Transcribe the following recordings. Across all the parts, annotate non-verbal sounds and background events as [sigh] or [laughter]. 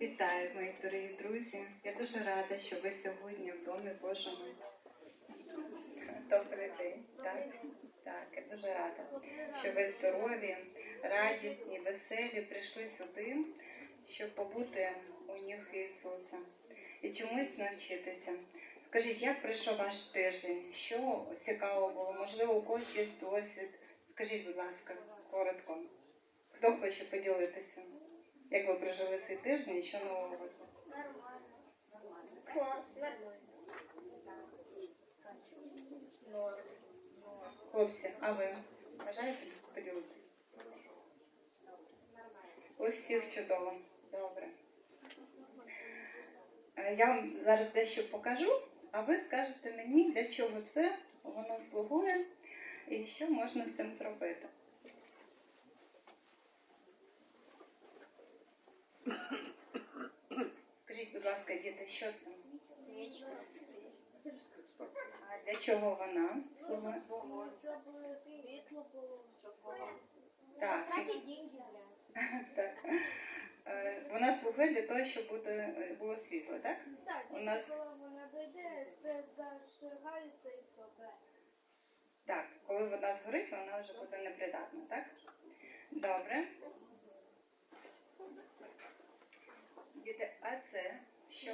Вітаю, мої дорогі друзі. Я дуже рада, що ви сьогодні в домі Божому. Добрий день. Так, так, я дуже рада, що ви здорові, радісні, веселі прийшли сюди, щоб побути у ніг Ісуса і чомусь навчитися. Скажіть, як пройшов ваш тиждень? Що цікаво було? Можливо, у когось є досвід. Скажіть, будь ласка, коротко. Хто хоче поділитися? Як ви прожили цей тиждень і що нового вас було? Нормально. Класс, нормально. Норм. Хлопці, а ви бажаєте поділитися? У всіх чудово. Добре. Е, Я вам зараз дещо покажу, а ви скажете мені, для чого це воно слугує і що можна з цим зробити. Скажіть, будь ласка, діти, що це? Свечка. А для чого вона слугує? Чтобы светло было. Чтобы Так. Тратить деньги зря. Так. Е, Вона слугує для того, щоб бути, е, було світло, так? Так, У нас- коли вона дойде, це зажигається і все. Так, коли вона згорить, вона вже буде непридатна, так? Добре. Діти, а це що?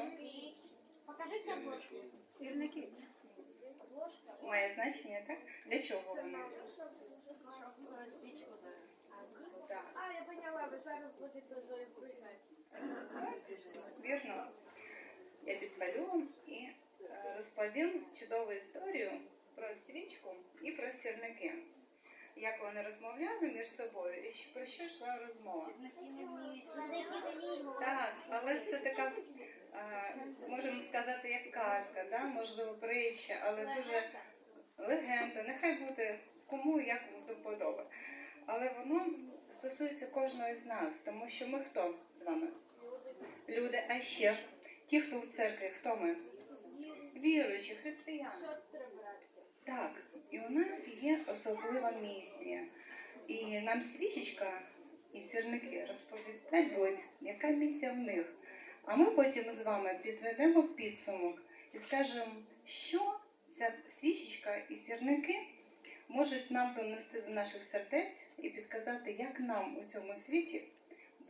Покажите обложку. Сірники. Обложка. Має значення, так? Для чого вони? щоб свічку. Так, А, я поняла, ви зараз будете записати. вірно. Я підпалю вам і е, розповім чудову історію про свічку і про сірники. Як вони розмовляли між собою і про що йшла розмова. Так, але це така, можемо сказати, як казка, да? можливо, притча, але дуже легенда. Нехай буде кому як до вподоби. Але воно стосується кожного з нас, тому що ми хто з вами? Люди, а ще ті, хто в церкві, хто ми? Віруючі, християни. Так, і у нас є особлива місія. І нам свічечка і сірники розповідають, яка місія в них. А ми потім з вами підведемо підсумок і скажемо, що ця свічечка і сірники можуть нам донести до наших сердець і підказати, як нам у цьому світі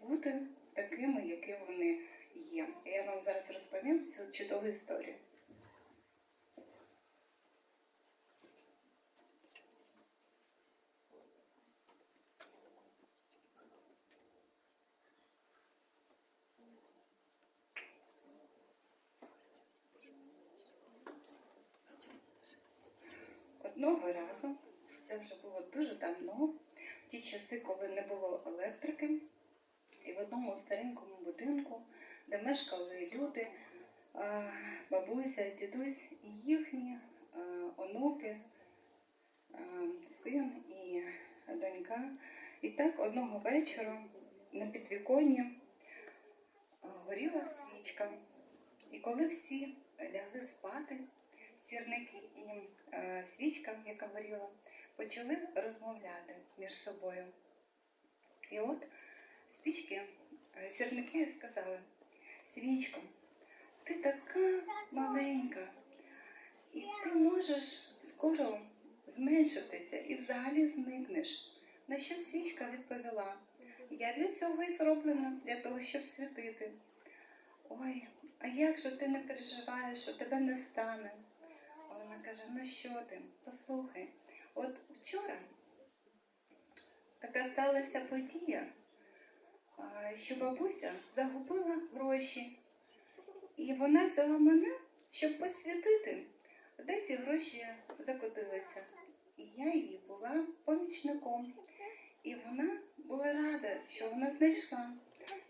бути такими, які вони є. І я вам зараз розповім цю чудову історію. Одного разу, це вже було дуже давно, в ті часи, коли не було електрики, і в одному старенькому будинку, де мешкали люди, е, бабуся, дідусь і їхні е, онуки, е, син і донька. І так одного вечора на підвіконні горіла свічка. І коли всі лягли спати, сірники і е, свічка, яка горіла, почали розмовляти між собою. І от спічки, е, сірники сказали: Свічко, ти така маленька, і ти можеш скоро зменшитися і взагалі зникнеш. На що свічка відповіла: Я для цього і зроблена, для того, щоб світити. Ой, а як же ти не переживаєш, що тебе не стане? Каже: ну що ти? Послухай, от вчора така сталася подія, що бабуся загубила гроші, і вона взяла мене, щоб посвятити, де ці гроші закотилися. І я їй була помічником. І вона була рада, що вона знайшла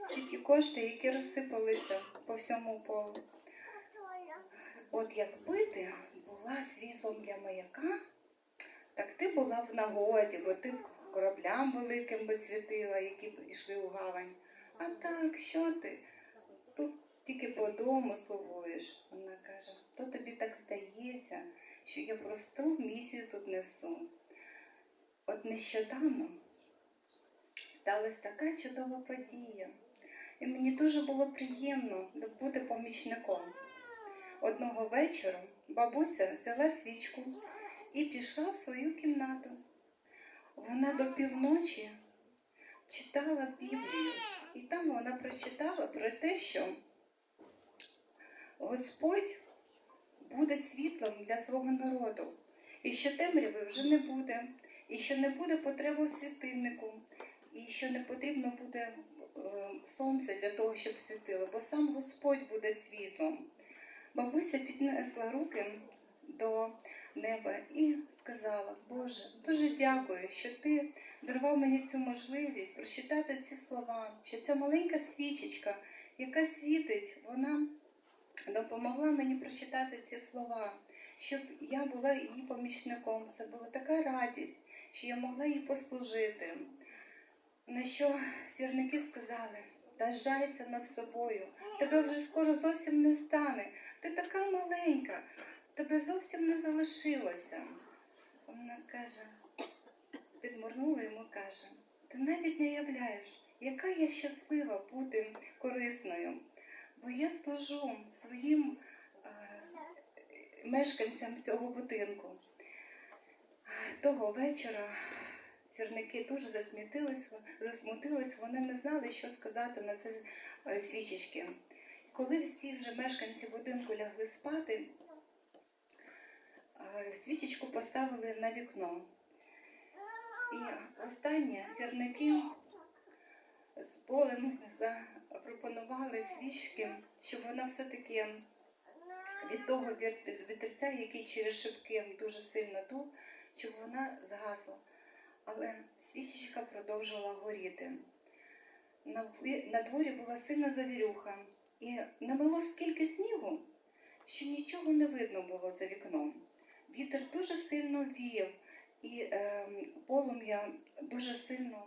всі ті кошти, які розсипалися по всьому полу. От якби ти була світлом для маяка, так ти була в нагоді, бо ти кораблям великим би світила, які б йшли у гавань. А так, що ти? Тут тільки по дому слугуєш. Вона каже, то тобі так здається, що я просту місію тут несу. От нещодавно сталася така чудова подія. І мені дуже було приємно бути помічником. Одного вечора бабуся взяла свічку і пішла в свою кімнату. Вона до півночі читала Біблію, і там вона прочитала про те, що Господь буде світлом для свого народу, і що темряви вже не буде, і що не буде потреби світильнику, і що не потрібно буде е, сонце для того, щоб світило, бо сам Господь буде світлом. Бабуся піднесла руки до неба і сказала: Боже, дуже дякую, що ти дарував мені цю можливість прочитати ці слова, що ця маленька свічечка, яка світить, вона допомогла мені прочитати ці слова, щоб я була її помічником. Це була така радість, що я могла їй послужити. На що сірники сказали, та жайся над собою, тебе вже скоро зовсім не стане. Ти така маленька, тебе зовсім не залишилося. Вона каже, підморнула йому каже, ти навіть не уявляєш, яка я щаслива бути корисною, бо я служу своїм е, мешканцям цього будинку. Того вечора сірники дуже засмутились, вони не знали, що сказати на це е, свічечки. Коли всі вже мешканці будинку лягли спати, свічечку поставили на вікно. І останнє сірники з полем запропонували свічки, щоб вона все-таки від того вітерця, який через шибки дуже сильно дув, щоб вона згасла. Але свічечка продовжувала горіти. На дворі була сильна завірюха, і намело скільки снігу, що нічого не видно було за вікном. Вітер дуже сильно віяв, і е, полум'я дуже сильно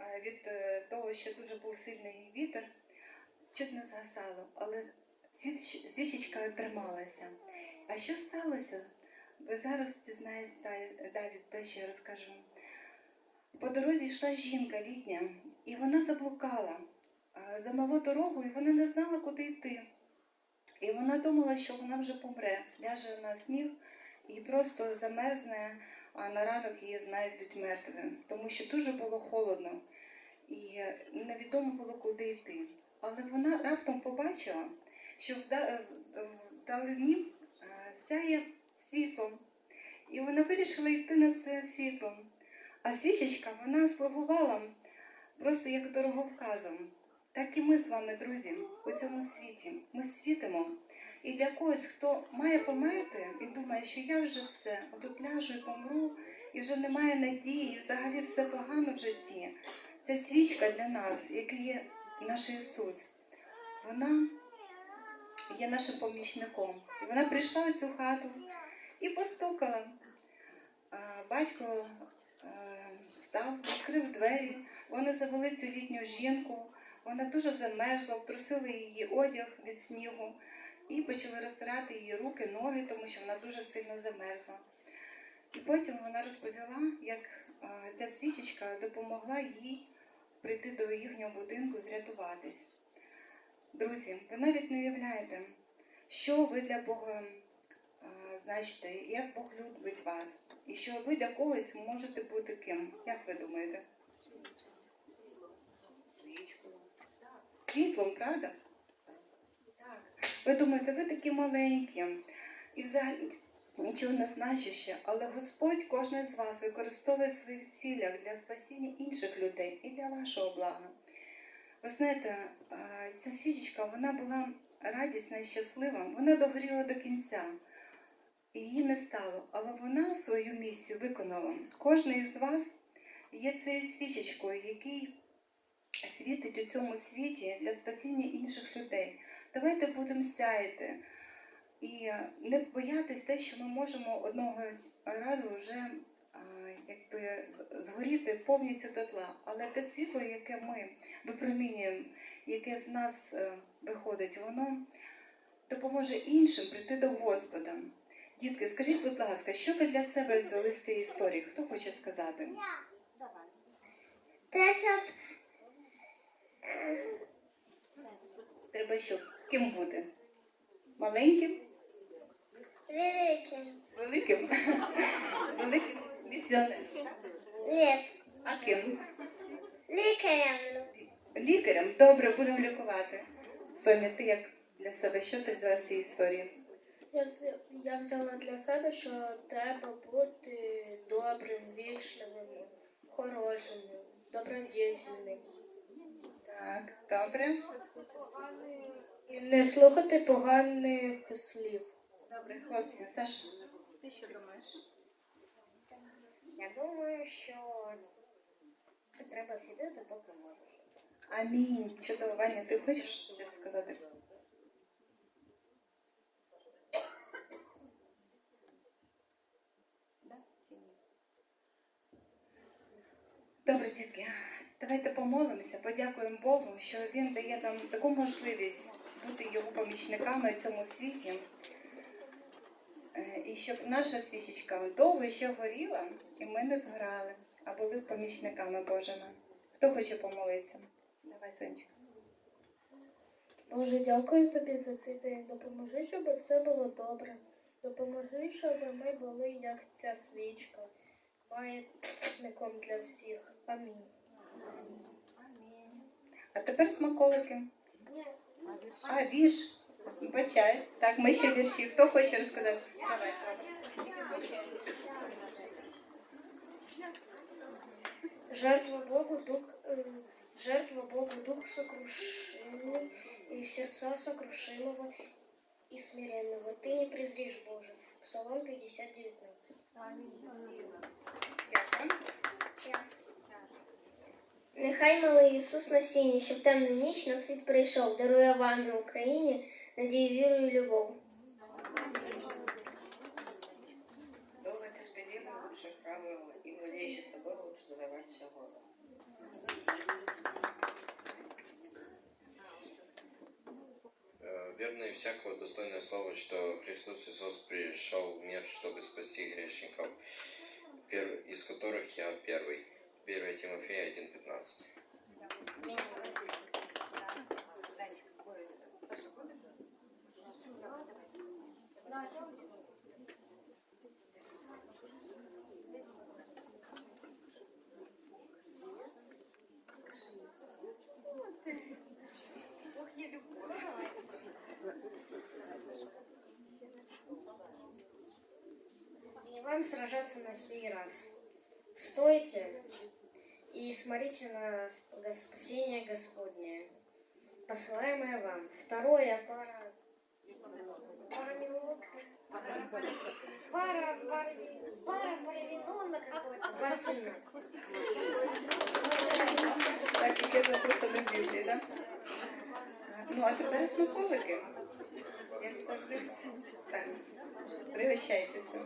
е, від е, того, що дуже був сильний вітер, чуть не згасало, але свіч- свічечка трималася. А що сталося? Ви зараз дізнаєтесь далі, те, що я розкажу. По дорозі йшла жінка літня, і вона заблукала, а, замело дорогу, і вона не знала, куди йти. І вона думала, що вона вже помре, ляже на сніг і просто замерзне, а на ранок її знайдуть мертвою, тому що дуже було холодно і невідомо було, куди йти. Але вона раптом побачила, що вдалині е, сяє світло, і вона вирішила йти на це світло. А свічечка вона слугувала просто як дороговказом. Так і ми з вами, друзі, у цьому світі. Ми світимо. І для когось, хто має померти і думає, що я вже все, отут ляжу і помру, і вже немає надії, і взагалі все погано в житті. Ця свічка для нас, який є наш Ісус, вона є нашим помічником. І вона прийшла в цю хату і постукала. Батько е, встав, відкрив двері, вони завели цю літню жінку, вона дуже замерзла, обтрусили її одяг від снігу і почали розтирати її руки, ноги, тому що вона дуже сильно замерзла. І потім вона розповіла, як ця свічечка допомогла їй прийти до їхнього будинку і врятуватись. Друзі, ви навіть не уявляєте, що ви для Бога значите, як Бог любить вас, і що ви для когось можете бути ким. Як ви думаєте? Світлом, правда? Ви думаєте, ви такі маленькі і взагалі нічого не значуще, але Господь кожен з вас використовує в своїх цілях для спасіння інших людей і для вашого блага. Ви знаєте, ця свічечка вона була радісна і щаслива, вона догоріла до кінця. Її не стало, але вона свою місію виконала. Кожен із вас є цією свічечкою, який світить у цьому світі для спасіння інших людей. Давайте будемо сяяти і не боятись те, що ми можемо одного разу вже якби згоріти повністю дотла. Але те світло, яке ми випромінюємо, яке з нас е, виходить, воно допоможе іншим прийти до Господа. Дітки, скажіть, будь ласка, що ви для себе взяли з цієї історії? Хто хоче сказати? Те, щоб е, Рибачок, ким буде? Маленьким? Великим. Великим? [laughs] Великим візіонером. Нет. А ким? Лікарем. Лікарем. Добре, будемо лікувати. Соня, ти як для себе що ти взяла з цієї історії? Я, вз- я взяла для себе, що треба бути добрим, вічливим, хорошим, добродетельним. Так, добре. І не слухати поганих слів. Добре, хлопці, Саша, ти що думаєш? Я думаю, що треба сидіти, поки можеш. Амінь. Чудово, Ваня, ти хочеш щось сказати? Добре, дітки, давайте помолимося, подякуємо Богу, що Він дає нам таку можливість бути його помічниками у цьому світі. Е, І щоб наша свічечка довго ще горіла, і ми не згорали, а були помічниками Божими. Хто хоче помолитися? Давай, Сонечка. Боже, дякую тобі за цей день. Допоможи, щоб все було добре. Допоможи, щоб ми були як ця свічка, маятником для всіх. Амінь. Амінь. А тепер смаколики. Ні. А, вірш. Вибачаюсь. Так, ми ще вірші. Хто хоче розказати? Давай, давай. Жертва Богу дух, э, жертва Богу дух сокрушенный и сердца сокрушимого и смиренного. Ты не презришь Боже. Псалом 50, 19. Дякую. Нехай милий Ісус на сіні, що в темну ніч на світ прийшов, дарує вам і Україні надію, віру і любов. Долго терпеливо лучше храброго и владеющий собой лучше задавать все года. Э, Верно и всякого достойное слово, что Христос Иисус пришел в мир, чтобы спасти грешников, пер- из которых я первый. 1 Тимофея 1.15. Не вам сражаться на сей раз. Стойте и смотрите на сп- спасение Господне, посылаемое вам. Второе пара... Пара минут. Пара, пара, пара Паравинона какой-то. 27. Так, яке записано в Біблії, так? Ну, а тепер смаколики. Як завжди. Так, пригощайтеся.